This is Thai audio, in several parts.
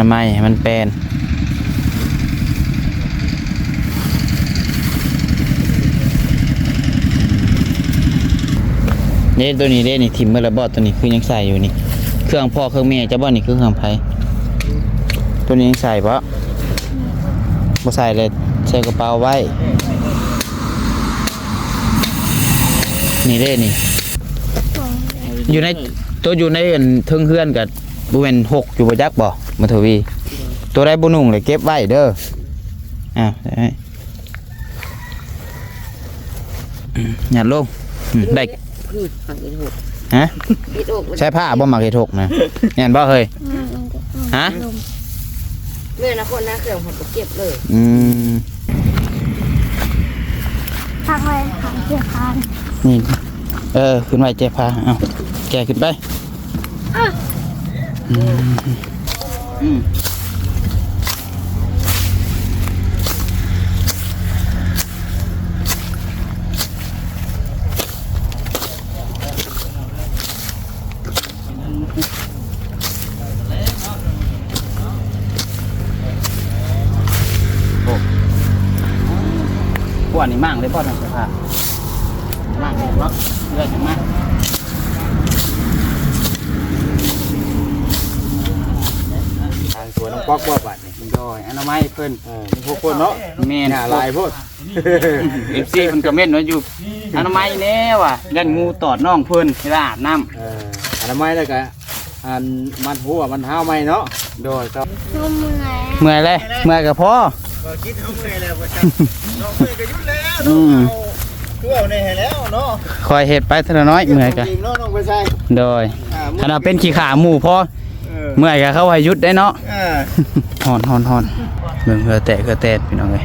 นามัยมันแปลนนี่ตัวนี้เด้นี่ทิมเมื่อระบอดตัวนี้คือยังใส่อยู่นี่ เครื่องพ่อเครื่องแม่จะบ่นี่คือเครื่องไผตัวนี้ยังใส่ปะบ่ใส่เลยใส่กระเป๋าไว้ นี่เด้นี่ อยู่ในตัวอยู่ในอันเทิงเฮือนกับบุเวนหกอยู่บยักษ์บ่ มาทวี ตัวได้บุนุ่งเลยเก็บไว้เด้ออ่าได้อืมหยัดลงอืมได้อืมหักอีกหกฮะอีกหกใช้ผ้าบ่หมักเห็ดหกนะหยันบ่เฮ้ยฮะเมื่อนะคนนะเครื่องผมก็เก็บเลยอืมทางไปหาเสียพานนี่เออขึ้นไว้เจ็บผ้าเอาแกะขึ้นไปอืม อืมพวกนี้มั่งเลยพ่อทำเสื้อผ้ามั่งเลยเนาะเลือดจังมาก ทางสวนน้อง ป๊อกว่าบัดนี่โดยอนามัยเพิ่นเออมีพวกคนเนาะแม่นหน้าลายโพดเอฟซีเพิ่นก็เม่นไว้อยู่อนามัยแน่ว่ะยันงูตอดน้องเพิ่นเวลาอาบน้ำเอออนามัยแล้วก็อันมันหัวมันห้าวไหมเนาะโดยก็นุ่มมือไงเมื่อยเลยเมื่อยกับพ่อคิดเฮาเมื่อยแล้วว่าจังน้องเมื่อยก็ยุ่นแล้วอืมคือเอาในให้แล้วเนาะคอยเฮ็ดไปเท่าน้อยเมื่อยกะจริงเนาะน้องไปใช่โดยอ่าขณะเป็นขี้ขาหมู่พอ เออเมื่อยกะเข้าให้หยุดได้เนาะอ่าฮอนฮอนฮอนเบิ่งเหือแตะเหือแตดพี่น้องเอ้ย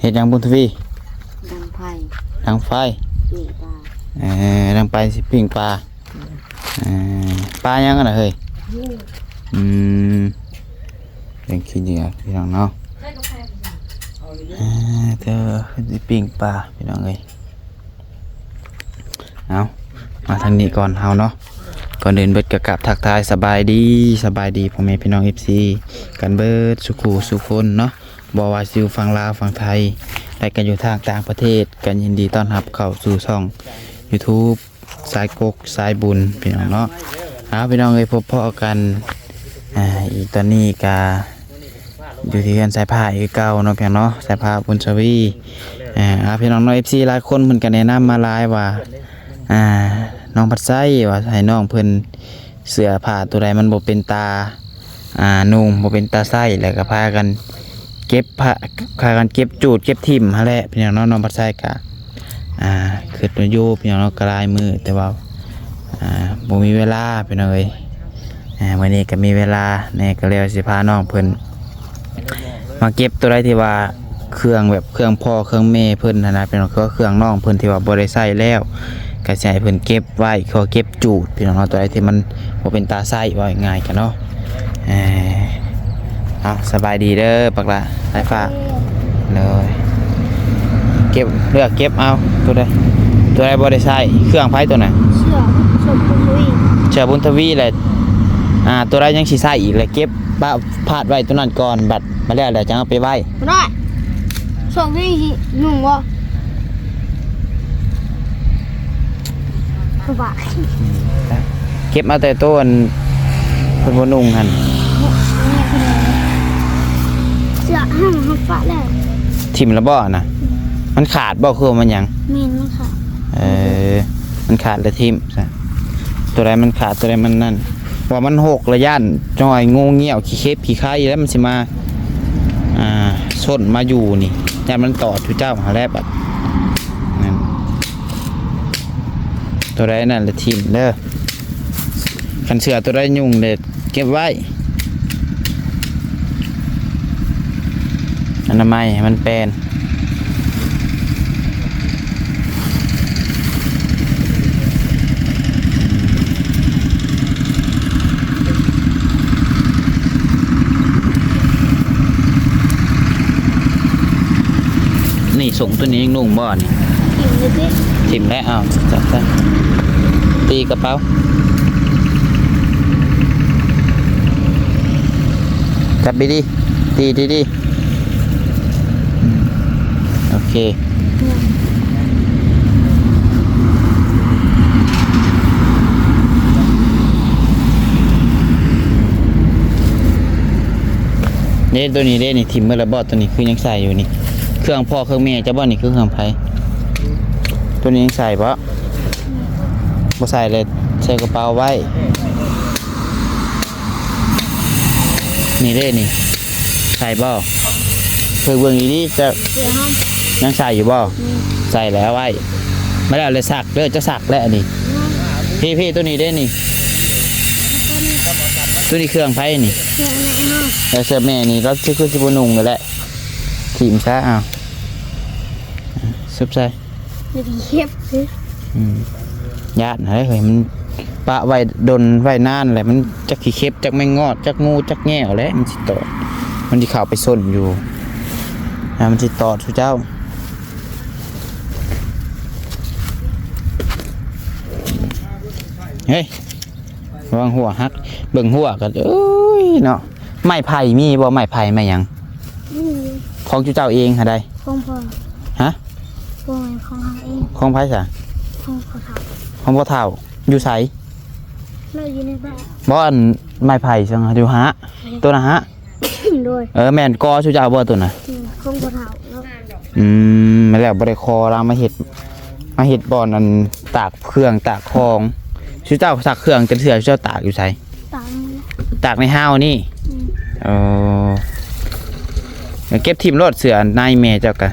เฮ็ดหยังบุญทวีดังไผ่ ทางไฟปีตาเออทางไปสิปิ้งปลาเออปลายังกันนะเฮ้ยอืมเป็นขี้เหนียวพี่น้องเนาะเออเธอสิปิ้งปลาพี่น้องเอ้ยเอามาทางนี้ก่อนเฮาเนาะก่อนเดินเบิดกะกับทักทายสบายดีสบายดีพ่อแม่พี่น้อง FC กันเบิดสุขูสุคนเนาะบ่ว่าสิอยู่ฝั่งลาวฝั่งไทย และกันอยู่ทางต่างประเทศกันยินดีต้อนรับเข้าสู่ช่อง YouTube สายกกสายบุญพี่น้องเนาะเอาพี่น้องเอ้ยพบพ่อกันอ่าอีกตอนนี้กาอยู่ที่กันสายผ้าอีกเก่าเนาะพี่น้องเนาะสายผ้าบุญชวีอ่าพี่น้องเนาะ FC หลายคนเพิ่นก็แนะนำมาหลายว่าอ่าน้องพัดไส้ว่าให้น้องเพิ่นเสื้อผ้าตัวใดมันบ่เป็นตาอ่านุ่งบ่เป็นตาไส้แล้วก็พากัน เก็บผ้าพากันเก็บจูดเก็บทิ่มหั่นแหละพี่น้องน้องพัดไส้กะอ่าคือตัวโยพี่น้องเนาะกลายมือแต่ว่าอ่าบ่มีเวลาพี่น้องเอ้ยอ่าวันนี้ก็มีเวลาแม่ก็เลยว่าสิพาน้องเพิ่นมาเก็บตัวใดที่ว่าเครื่องแบบเครื่องพ่อเครื่องแม่เพิ่นนะนะพี่น้องก็เครื่องน้องเพิ่นที่ว่าบ่ได้ใช้แล้วก็สิให้เพิ่นเก็บไว้ขอเก็บจูดพี่น้องเนาะตัวใดที่มันบ่เป็นตาไส้ว่าง่ายกันเนาะเออ เอาสบายดีเด้อปักละสายฟ้าเลยเก็บเลือกเก็บเอาตัวใดตัวใดบ่ได้ใช้เครื่องไฟตัวไหนเชื่อสมบูรณ์เชื่อบุญทวีแหละอ่าตัวใดยังสิใช้อีกเลยเก็บบ้าพาดไว้ตัวนั้นก่อนบัดมาแล้วแล้วจังเอาไปไว้ไม่ได้ส่งที่หนุ่มวะสบายเก็บเอาแต่ต้นเพิ่นบ่นุ่งหั่น ห้างหักฟ้าแล้วทิ่มแล้วบ่น่ะมันขาดบ่คือว่ามันหยังเมนมั้งค่ะเออมันขาดแล้วทิ่มซะตัวใดมันขาดตัวใดมันนั่นว่ามันหกระย่านจอยงูเงี้ยวขี้เข็บขี้ไข่แล้วมันสิมาอ่าส้นมาอยู่นี่ย่านมันตอดอยู่เจ้าหาแลบอะนั่นตัวใดนั่นละทิมเด้อคันเสือตัวใดยุ่งเด็ดเก็บไว้ นามัยมันแปลนนี่ส่งตัวนี้ยังนุ่งบ่อนถิ่มแล้วอ้าวจับซะตีกระเป๋าจับไปดิตีดีดี เค นี่ตัวนี้เด้นี่ทิมเมื่อไรบอตัวนี้คือยังใส่อยู่นี่ เครื่องพ่อเครื่องแม่จะบ่นี่คือเครื่องไผตัวนี้ยังใส่ปะบ่ใส่เลยใส่กระเป๋าไว้ นี่เด้นี่ใส่บ่เคยเบิ่งดีๆจะเสือห้าม ยังใส่อยู่บ่ใส่แล้วไว้ไม่ได้เอาเลยสักเด้อจะสักแล้วนี่พี่พี่ตัวนี้เด้นี่ ตัวนี้เครื่องไผนี่เสือไหนห้ามแล้วเสื้อแม่นี่ก็ชื่อคือสิบนุงเลยแหละทีมซะอ้าวซุบใส่จะดีเข็บสิอืมญาติเฮ้ยเฮ้ยมันปะไว้ดนไว้นานแหละมันจักขี้เข็บจักไม่งอดจักงูจักแง่วแหล้วมันสิตอดมันสิเข้าไปส้นอยู่นะมันสิตอดสุเจ้า เฮ้ยระวังหัวหักเบิ่งหัวกันเอ้ยเนาะไม้ไผ่มีบ่ไม้ไผ่ไม้หยังนี่ของจุเจ้าเองหาได้ของพ่อฮะพ่อของเขาเองของไผ่ซะของเขาทของพ่อเฒ่าอยู่ไสำเราอยู่ในบ้านบ่อันไม้ไผ่จังอยู่ฮะตัวนะฮะโดยเออแม่นกอจุเจ้าบ่ตัวน่ะอืมของเขาเฒ่าแล้วอืมมาแล้วบ่ได้คอลามาเฮ็ดมาเฮ็ดบ่อนอันตากเครื่องตากของ จุเจ้าสักเครื่องจนเสือจุเจ้าตากอยู่ไสตามนี้ตากในห้าวนี่อืมเออเดี๋ยวเก็บทีมรถเสือนายแม่เจ้ากะ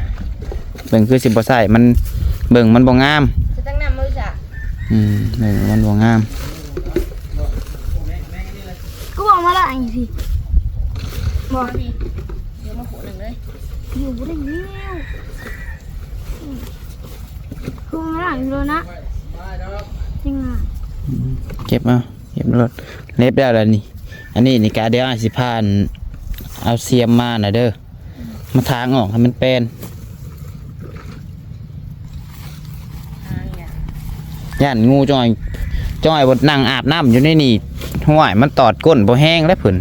เบิ่งคือสิบ่ใส่มันเบิ่งมันบ่งามจะตั้งน้ำมือจ้ะอืมเบิ่งมันบ่งามก็บอกมาละอันนี้สิบอกเดี๋ยวมาโขหนึ่งเลยอยู่บ่ได้เงี้ยวอืมคือมาละอยู่แล้วนะจริงอะ เก็บเอาเก็บรถเล็บได้แล้วนี่ อันนี้นี่กาเดียวอาจสิพาน เอาเสียมมาหน่ะเด้อ มาทางออกให้มันเป็นย่านงูจ้อยจ้อยบดนั่งอาบน้ำอยู่ในนี่ห่วยมันตอดก้นบ่แห้งแล้วผุน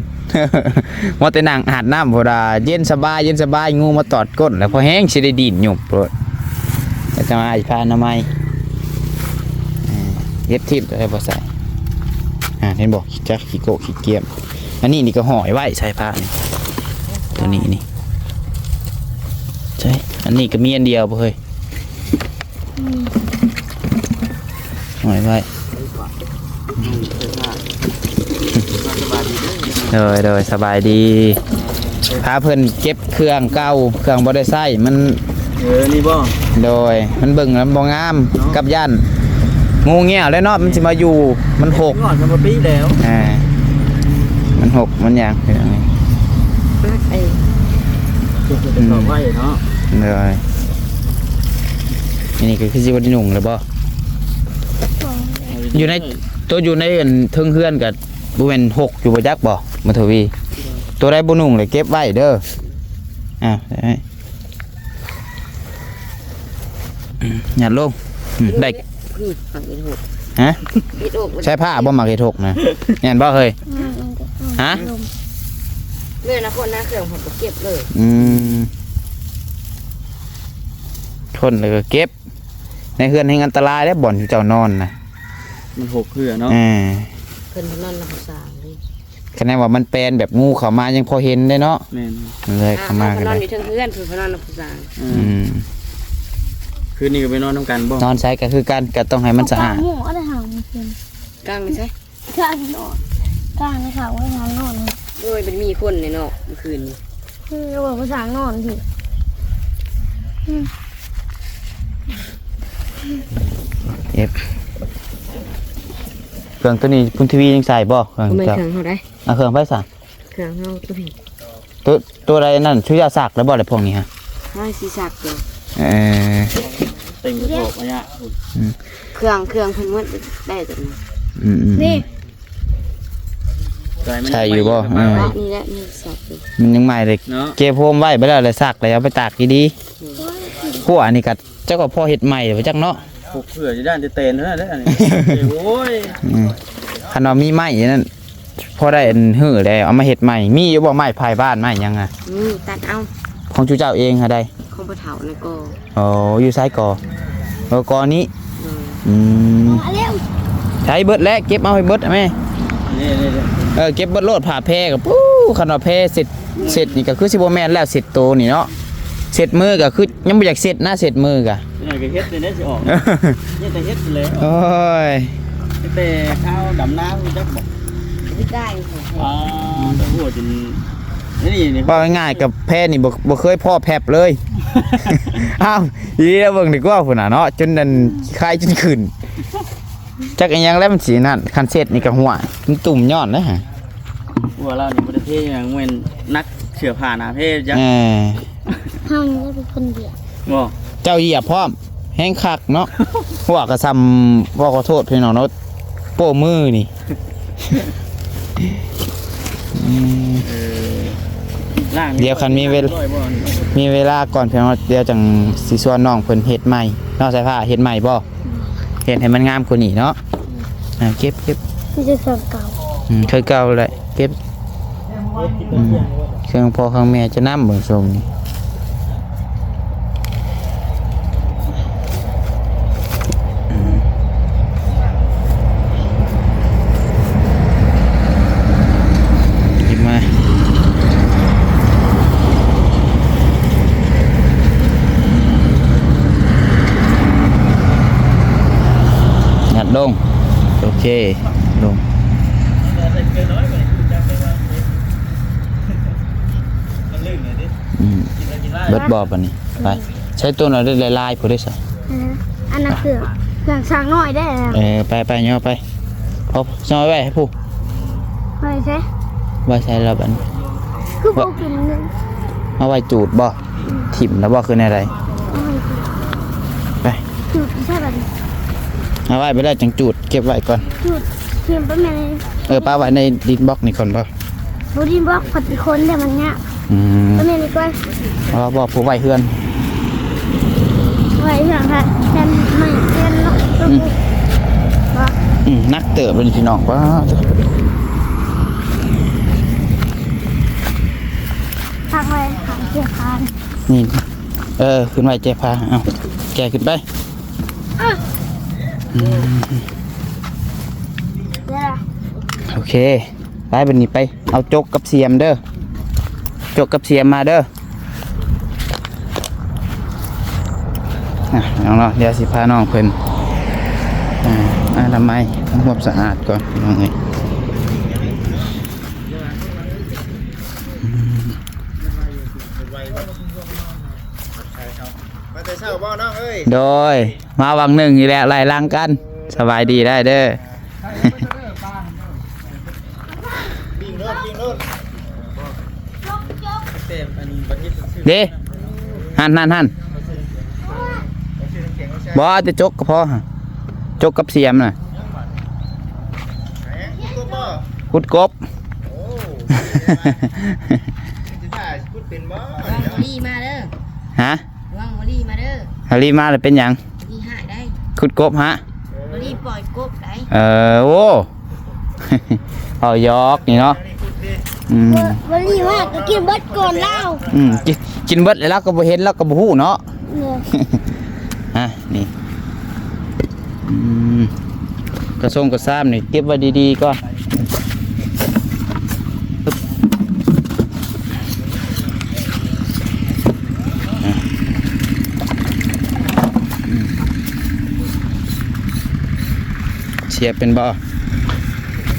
ว่าแต่นั่งอาบน้ำพอดาเย็นสบายเย็นสบายงูมาตอดก้นแล้วพอแห้งสิได้ดินหยุบโปรดจะมาอาพาหนาไม เย็บทิพย์ตัวให้บ่ใส่อ่าเห็นบอกจักขี้โกะขี้เกียมอันนี้นี่ก็ห่อยไว้ใส่ผ้านี่ตัวนี้นี่ใช่อันนี้ก็มีอันเดียวบ่เฮ้ยอืมห่อยไว้สบายดีเด้อเดยเดยสบายดีพาเพิ่นเก็บเครื่องเก่าเครื่องบ่ได้ใช้มันเออนี่บ่โดยมันเบิ่งแล้วบ่งามกับย่าน งูเงี้ยวแล้วเนาะมันสิมาอยู่มันหกงอนสมปีแล้วอ่ามันหกมันหยังเป็นยังไงไอ้จะเป็นต่อไว้เนาะเลยอันนี้ก็คือสิบ่ได้นุ่งเลยบ่อยู่ในตัวอยู่ในอันเทิงเฮือนกับบ่แม่นหกอยู่บ่จักบ่มาทวีตัวใดบ่นุ่งเลยเก็บไว้เด้ออ่าได้อืมหยัดลงอืมได้ นี่ฝั่งนี้หกฮะปิดอกใช้ผ้าบ่มักเฮ็ดหกนะแม่นบ่เฮ้ยฮะเมื่อนะคนหน้าเครื่องหดบ่เก็บเลยอืมทนเลยก็เก็บ ในเฮือนให้อันตรายแล้วบ่อนอยู่เจ้านอนนะมันหกเพื่อเนาะอ่าเพิ่นนันรับสางเลยคะแนนว่ามันแปลนแบบงูเข้ามายังพอเห็นได้เนาะแม่นเลยเข้ามากันนัเลนยอยู่เทั้งเพื่อนเพิ่นนันรับสางอืม คืนนี้ก็ไปนอนน้ำกันบ่นอนใช้ก็คือกันก็ต้องให้มันสะอาดหมูอะไรหางมันเป็นกลางไม่ใช่กลางนอนกลางในเขาไว้ทางนอนเลยโดยเป็นมีคนในนอกเมื่อคืนนี้คือเราบอกภาษานอนสิเก็บเครื่องตัวนี้คุณทีวียังใส่บ่เครื่องก็ไม่เจ้าเครื่องเฮาได้เอาเครื่องไปสั่เครื่องเฮาตัวนี้ตัวตัวใดนั่นช่วยยาสักแล้วบ่อะไรพวกนี้ฮะให้สิสักเดียว เออเต็งกระโถกอะเนี่ยเครื่องเครื่องเพิ่นหมดได้จังนะอืมอืมนี่ใจมันใช่อยู่บ่เออนี่แหละนี่สักเลยมันยังใหม่เลยเนาะเก็บโฮมไว้ไปแล้วเลยสักแล้วเอาไปตากดีโอ้ยพวกอันนี้ก็เจ้าก็พ่อเฮ็ดใหม่ไปจักเนาะปลูกเผื่อจะด้านจะเตนเท่านั้นแหละอันนี้โอ้ยอืมคันว่ามีไม้นั่นพอได้อันหื้อแล้วเอามาเฮ็ดใหม่มีอยู่บ่ไม้ภายบ้านไม้หยังอะนี่ตัดเอา ของจูเจ้าเองหาได้ของปะเถาในกออ๋ออยู่ซ้ายกอเออกอนี้เลยอืมมาเร็วใช้เบิดแล้วเก็บเอาให้เบิดอะแม่นี่นี่นี่เออเก็บเบิดโลดผ่าแพรกับปู้คันว่าแพรเสร็จเสร็จนี่ก็คือสิบ่แม่นแล้วเสร็จโตวนี่เนาะเสร็จมือก็คือยังบ่อยากเสร็จนะเสร็จมือกะนี่ก็เฮ็ดเลยนะสิออกนี่แต่เฮ็ดเลยโอ้ยแต่ข้าวดำน้ำจักบอกไม่ได้ค่ะอ่าแต่หัวจน นี่นี่ว่าง่ายๆกับแพรนี่บ่บ่เคยพ่อแพบเลย อ้าวอีแล้วเบิ่งดีกว่าพุ่นน่ะเนาะจนนั่นคลายจนขึ้นจักอีหยังแล้วมันสินั่นคันเสร็จนี่ก็หัวมันตุ่มยอดนะฮะหัวเรานี่บ่ได้เท่อย่างเหมือนนักเสือผ่าหนาเพศจังเออห้องนี้เป็นคนเดียวบ่เจ้าเหยียบพร้อม แห้งคักเนาะหัวก็ซ้ำบ่ขอโทษพี่น้องเนาะโป้มือนี่อืมเออ ล่างเดี๋ยวคันมีเวลด้วยบ่นี่มีเวลาก่อนเพียงว่าเดี๋ยวจังสิส่วนน้องเพิ่นเฮ็ดใหม่นอกสายผ้าเฮ็ดใหม่บ่เฮ็ดให้มันงามกว่านี้เนาะอ่าเก็บเก็บไม่ใช่เครื่องเก่าอืมเคยเก่าแหละเก็บอืมเครื่องพ่อเครื่องแม่จะนำเบิ่งทรงนี่อืมหยิบมางัดลงโอ เคลงมันลื่นเลยดิอืมกินแล้วกินไล่เบิดบอบอันนี้ไปใช้ตัวหน่อยได้ลายๆผู้ได้ซะอันนั้นอันนั้นคือเครื่องช้างน้อยได้แล้วเออไปไปย่อไปพอซ่อนไว้ให้ผู้ไม่ใช่ไว้ใช้แล้วบัดนี้คือพวกกินหนึ่งเอาไว้จูดบ่ถิ่มแล้วบ่คือในอะไรเอาไว้กินไปจุดใช่แบบนี้ เอาไว้ไปได้จังจูดเก็บไว้ก่อน จุดเทียมประมาณเออป้าไว้ในดินบล็อกนี่ก่อนบ่บูดินบล็อกผัดคนแต่มันเนี้ยอืมประมาณนี้ก็เอาบ่ผู้ไว้เฮือน ไว้เถอะค่ะแทนไม่แทนเนาะก็บุกว่าอืมนักเติบเป็นพี่น้องว่าทางไว้ขางเกียร์คานนี่ เออ ขึ้นไว้เจ๊พาเอาแกขึ้นไปเดี๋ยว โอเคไปบันนี้ไป เอาจกกับเสียมเด้อจกกับเสียมมาเด้อน้องเนาะเดี๋ยวสิพาน้องเพิ่นอ่าทำไมทำความสะอาดก่อนน้องเอ้ม มาแต่เช้าบ่น้องเอ้ ยโดย มาวังหนึ่งอีกแล้วไล่ล่างกัน สบายดีได้เด้อวิ่งรถวิ่งรถเต็มอันนี้ประเทศชื่อเด้หันหันหันบอจะจกก็พอฮะจกกับเสียมน่ะแหมกูบ่คุดกบโอ้สิถ่ายพูดเป็นบ่วังวลีมาเด้อฮะวังวลีมาเด้อฮารีมาเลยเป็นหยังที่หายได้คุดกบฮะวลีปล่อยกบได้เออโอ้ เอายอกนี่เนาะอืมวันนี้มากก็กินเบิดก่อนเล่าอืมกินกินเบิดแล้วก็บ่เห็นแล้วก็บ่ฮู้เนาะเนี่ยฮะนี่อืมกระทรงกระซ้ำนี่เก็บไว้ดีๆก่อนปึ๊บอะอืม เชียร์เป็นบ่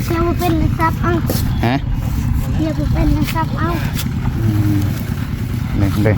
เชื่อว่าเป็นนะครับเอาฮะเชื่อว่าเป็นนะครับเอาเบ่งเบ่ง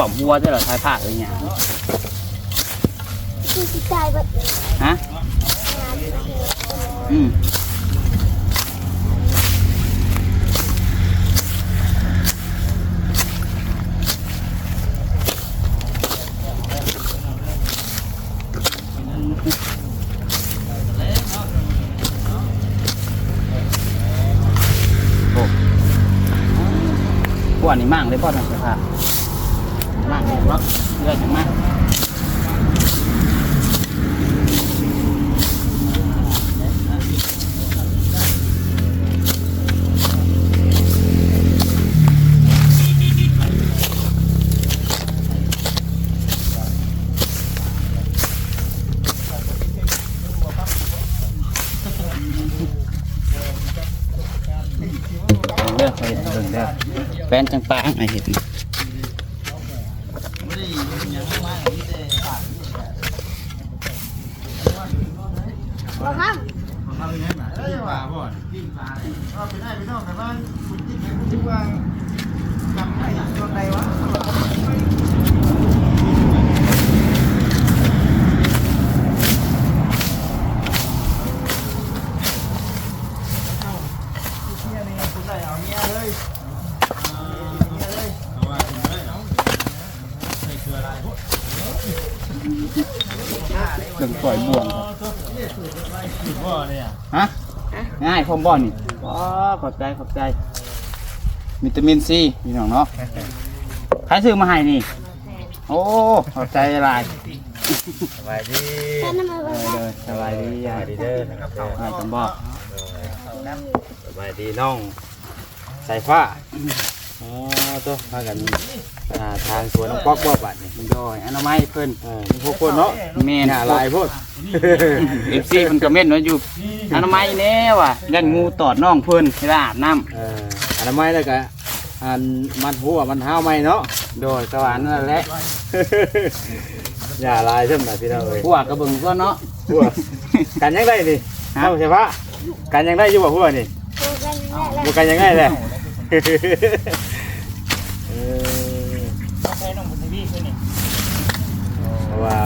วมหัวได้เหรอทายผ้าอะไรเงี้ยคือสิตายแบบฮะอืมโอ้พวกนี้มั่งเลยพ่อทำ นจังปางไอเห็นบอกครับเอ้ยว่าบ่ปิ้งปลาเอาไปได้ไปนอกแต่ว่าคุณกินให้คุณคิดว่าจำได้จนใด วะเบิ่งปล่อยบ่วงฮะง่ายพร้อมบ่อนี่ว้าขอบใจขอบใจวิตามินซีพี่น้องเนาะใครซื้อมาให้นี่ โอ้ขอบใจหลายสบายดีแค่นั้นมาเอบอกอเลยสบายดีสอะบายดีเด้อนะครับง่ายจังบ่สบายดีน้องสายฟ้าอ๋อตัวพากัน อ่าทางสวนน้องป๊อกบ่บัดนี่โดยอนามัยเพิ่นเออมีพวกคนเนาะแม่นหน้าลายโพดเอฟซีเพิ่นก็เม่นไว้อยู่อนามัยแน่ว่ะยันงูตอดน้องเพิ่นเวลาอาบน้ำเอออนามัยแล้วก็อันมันหัวมันห้าวไหมเนาะโดยสวรรค์นั่นแหละอย่าลายใช่ไหมพี่น้องเอ้ยพวกกระเบิงก็เนาะ หัวกันยังได้นี่ฮะ เอาใช่ปะกันยังได้อยู่บ่หัวนี่โอ้กันนั่นแหละบ่กันยังไงเลย ว่า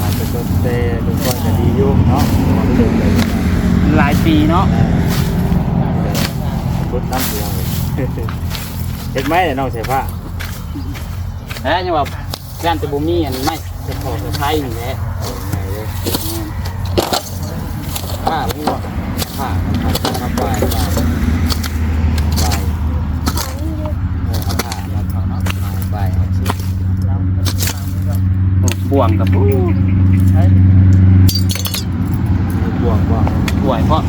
อาจจะต้นเตะลูกก้อนจะดีอยู่เนาะเพราะว่าเรื่องเลยหลายปีเนาะพุทธน้ำเสียงเห็นไหมเนี่ยน้องใส่ผ้าแล้วยังว่าย่านแตบ่มีอันไม่จะขอจะไทยนี่แหละผ้าไม่หรอกผ้าผ้าผ้าปลายปลายปลายเออเอาผ้ามาเขาเนาะปลายเอาสิ โอ้ บ่วงกับบวกว่าป่วยเพราะ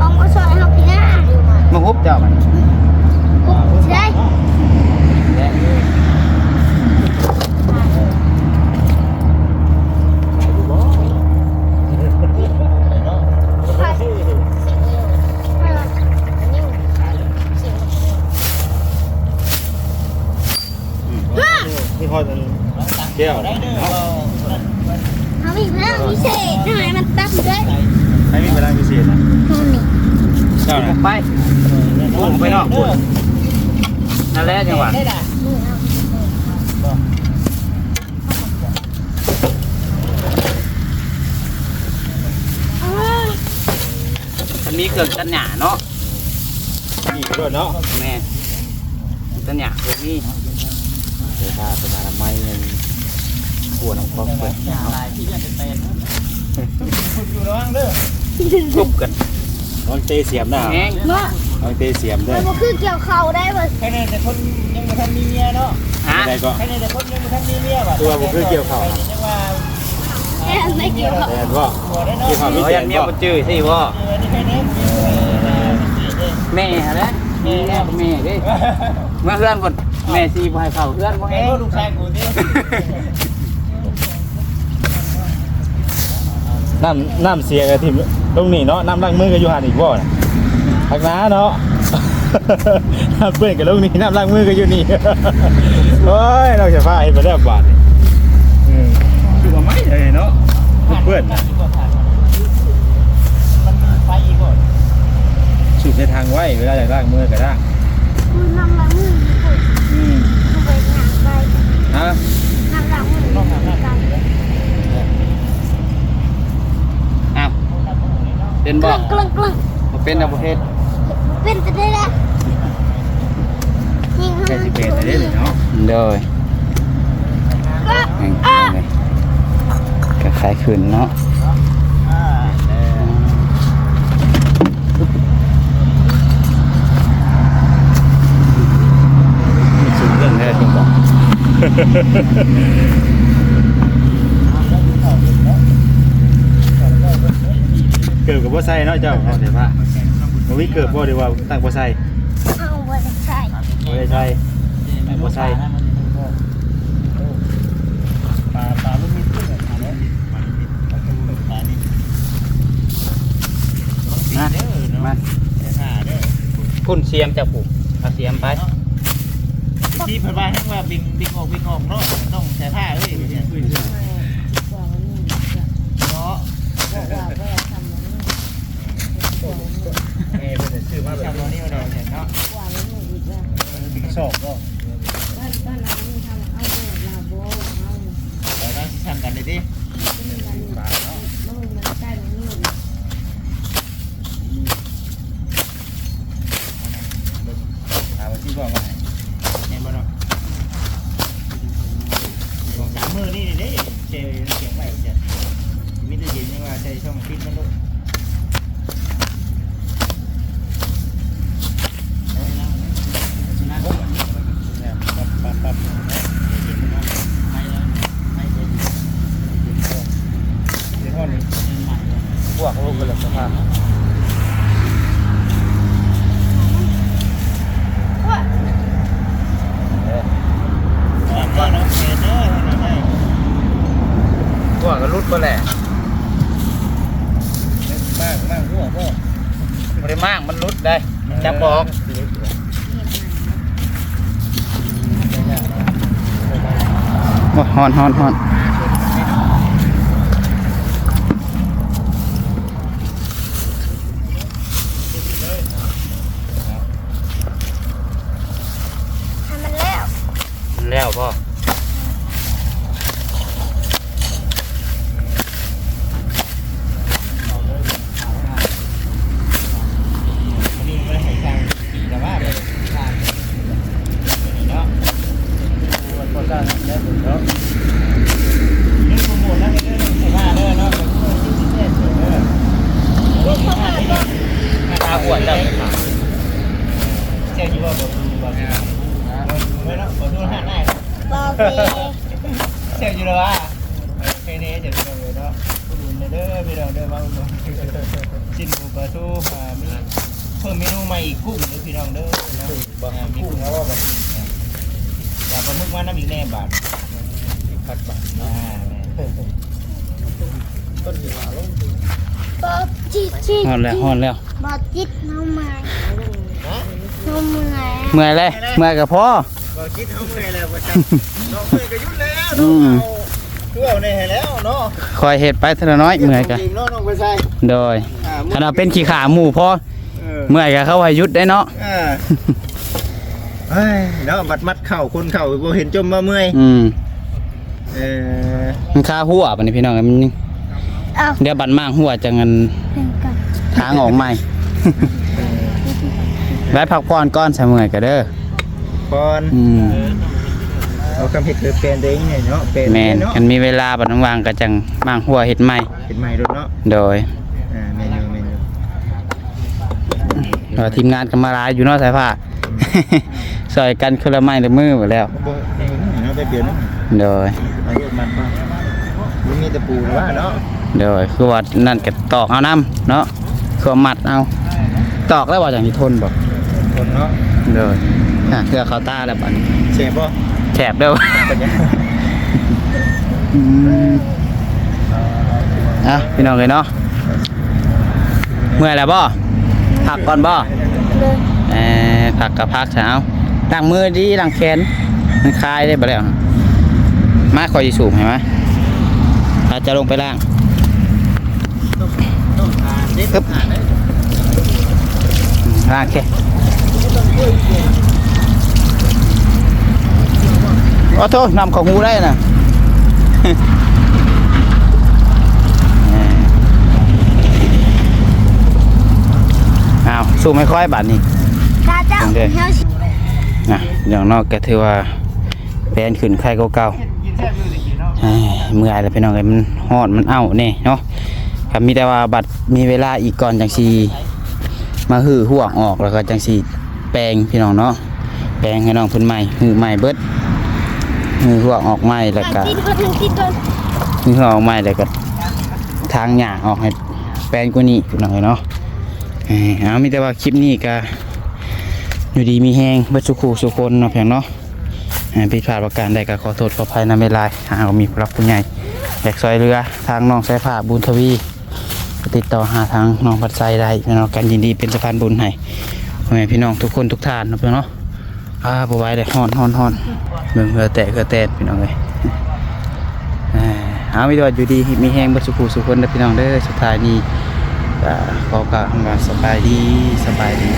เอามาสอนให้เราพี่หน้า มาฮุบเจ้ามัน ได้ และ นี่พอจะแก้วเนาะ ทำอีกแล้วพิเศษทำไมมันตั้มด้วย ให้มีพลังพิเศษนะ นี่ เจ้า อ นะ อกไปพุ่งไปเนาะพุ่งนั่น แล้วจังวะมันมีเกิดตันหยาเนาะนี่ด้วยเนาะแม่ตันหยาตรงนี้เดี๋ยวถ้าเป็นอะไรไม่เงินกลัวน้องฟองเปิดเนาะที่เป็นเต็มลุบกันนอนเตะเสียมหน้าเนา น้องเตเสียมด้วมัยนก็คือเกี่ยวเข่าได้เว้ยฮะได้ก็ตัวผมคือเกี่ยวเข่าแค่ไม่เกี่ยวเข่าแต่ว่าเกี่ยวเข่าพิเขาเศยัษนเมียบ่บ่จื้อสิบ่แม่ฮะนะแม่แม่แม่เด้เมื่อเพื่อนบ่แม่สิบ่ให้เข้าเพื่อนบ่แห้ง ลูกชายกูดิน้ำน้ำเสียกับทีมตรงนี้เนาะน้ำล้างมือกับยูหันอีกบ่นะ พักน้าเนาะน้ำเพื่อนกับลูกนี่น้ำล้างมือก็อยู่นี่เอ้ยเราจะพาไปแล้วบาทคือว่าไม่เลยเนาะเพื่อนสูบในทางไหวเวลาอย่างล้างมือก็ได้น้ำล้างมืออืมไปหน้ำเป็นบ่กเป็นอาประเภท เป็นไปได้แล้วยิงแค่สิเป็นได้เลยเนาะ โดยนี่เลยก็คล้ายขึ้นเนาะสูงเรื่องแท้จริงบ่เกิดกับบ่ใส่เนาะเจ้าเอาแต่ว่า บ่มีเกิดบ่ได้ว่าตั้งบ่ใส่เอาไว้ใส่บ่ได้ใส่บ่ใส่ปลาปลาลูกมิดขึ้นมาเนาะปลานี่มามาแต่ถ้าเด้อพุ่นเสียมจะปลูกเอาเสียมไปที่เพิ่นว่าให้ว่าบิงบิงออกบิงออกเนาะต้องใส่ผ้าเอ้ยเนี่ยเนาะเอ้ ยเพิ่นจะซื้อมาแบบนี้มาแล้วเนี่ยเนาะบิงสอบเนาะแล้วก็ทำกันเลยดิปลาเนาะเอาไว้ที่ก่อนมาให้เนี่ยบ่เนาะสองสามมื้อนี่เด้เจเสียงไหวจ้ะมีแต่เย็นยังว่าใช้ช่องฟิตมันด้วย พวกลูกกันเลยสภาพ พ วก็รุดไปแหละไม่ได้มากมันรุดได้จับบอกหอนหอนหอน ทำมันแล้ว แล้วพ่อ ตาอ้วนจัง เจ้าอยู่ว่าบ่ดูบ่ไม่เนาะบ่ดูหน้าได้ บอ เบเจ้าอยู่แล้วว่าเคยนี้เดี๋ยวเราเนาะผู้ดูเด้อพี่น้องเด้อมาอุดหนุนจิ้นหมูปลาทูอ่ามีเพิ่มเมนูใหม่อีกกุ้งเด้อพี่น้องเด้อนะบ่มีกุ้งแล้วว่าบ่อยากปลาหมึกมาน้ำอีกแน่บาทพัดบาทอ่าแม่บอจิตจิตฮอนแล้วฮอนแล้วบอจิตน้องไม้น้องไม้เมื่อยเลยเมื่อยกับพ่อ บ่คิดเอาเมื่อยแล้วบ่จังน้องเมื่อยก็หยุดแล้วอืเนาะมเอาคือเอาแน่แล้วเนาะคอยเห็ดไปเท่าน้อยเมื่อยกันจริงเนาะน้องไปใส่โดยอ่าขณะเป็นขี้ขาหมูพ่อเออเมื่อยกับเขาให้หยุดได้เนาะอ่าเฮ้ยเนาะบัดมัดเข่าคนเข่าบ่เห็นจมมาเมื่อยอืมเออมันคาหัวปะนี่พี่น้องมันเอาเดี๋ยวบันมากหัวจะเงินเป็นกันทางออกใหม่ ไว้พักผ่อนก้อนใส่เมื่อยกันเด้อ ก่อนอืมเอาคำเห็ดคือเป็นตัวเองเนี่ยเนาะเป็นแมนเนาะกันมีเวลาบัดว่างๆก็จังมางหัวเห็ดใหม่เป็นใหม่ด้วยเนาะโดยอ่าเมนูเมนูเอ่อทีมงานก็มาหลายอยู่เนอกสายผ้า ซอยกันคนละไม้ละมือหมดแล้ว บ่เนาะไปเปลี่ยนเนาะโดยอายุมันป่ะมันมีแตะปูหรือว่าเนาะโดยคือว่านั่นก็ตอกเอาน้ำเนาะคือว่ามัดเอา ตอกแล้วว่าอย่างที่ทนบ่คนเนาะโดย อะเพื่อเขาตาแล้วบัดนี้เสียบ่แฉบเด้อปัญญาอืมอะพี่น้องเลยเนาะเมื่อยแล้วบ่พักก่อนบ่เลยเออพักกับพักเช้าล้างมือดีล้างแขนมันคลายได้บ่แล้วมาคอยสิสูบเห็นไหมอาจจะลงไปล่างต้องทานเด็ดทานได้อืมล่างแค่โอ้โทษนำของหูได้น่ะเออสู้ไม่ค่อยบาดนี้ข้าเจ้าโอเคเฮาสินะอย่างนอกก็ถือว่าแฟนขึ้นไข่เก่ากินแซ่บอยู่สิกินเนาะๆเอ้ยเมื่อยแล้วพี่น้องเอ้ยมันฮอดมันเอ้าแน่เนาะครับมีแต่ว่าบัดมีเวลาอีกก่อนจังสีมาหื้อห่วงออกแล้วก็จังสีแปลงพี่น้องเนาะแปลงให้น้องเพิ่นใหม่หื้อใหม่เบิด หื้อห่วงออกใหม่แล้วก็ติดก่อนติดก่อนหื้อห่วงออกใหม่แล้วก็ทางหญ้าออกให้แปลงกว่านี้พี่น้องเอ้ยเนาะเอ้ยเอามีแต่ว่าคลิปนี้ก็อยู่ดีมีแฮงเบิดสุขูสุคนเนาะเพียงเนาะอ่าผิดพลาดประการใดก็ขอโทษขออภัยนำเวลาหากว่ามีผู้รับผู้ใหญ่อยากซอยเรือทางน้องสายผ้าบุญทวีก็ติดต่อหาทางน้องพัดไซได้พี่น้องกันยินดีเป็นสะพานบุญให้พ่อแม่พี่น้องทุกคนทุกท่านเนาะพี่น้องเนาะ อ่าบไหวเลยฮอนฮอนฮอนเมืองเหือแตะเหือแตนพี่น้องเลยอ่าเอาไม่ดอดอยู่ดีมีแห้งบัสุขูสุคนเด้อพี่น้องเด้อสุดท้ายนี้ก็ขอกล่าวคำว่าสบายดีสบายดี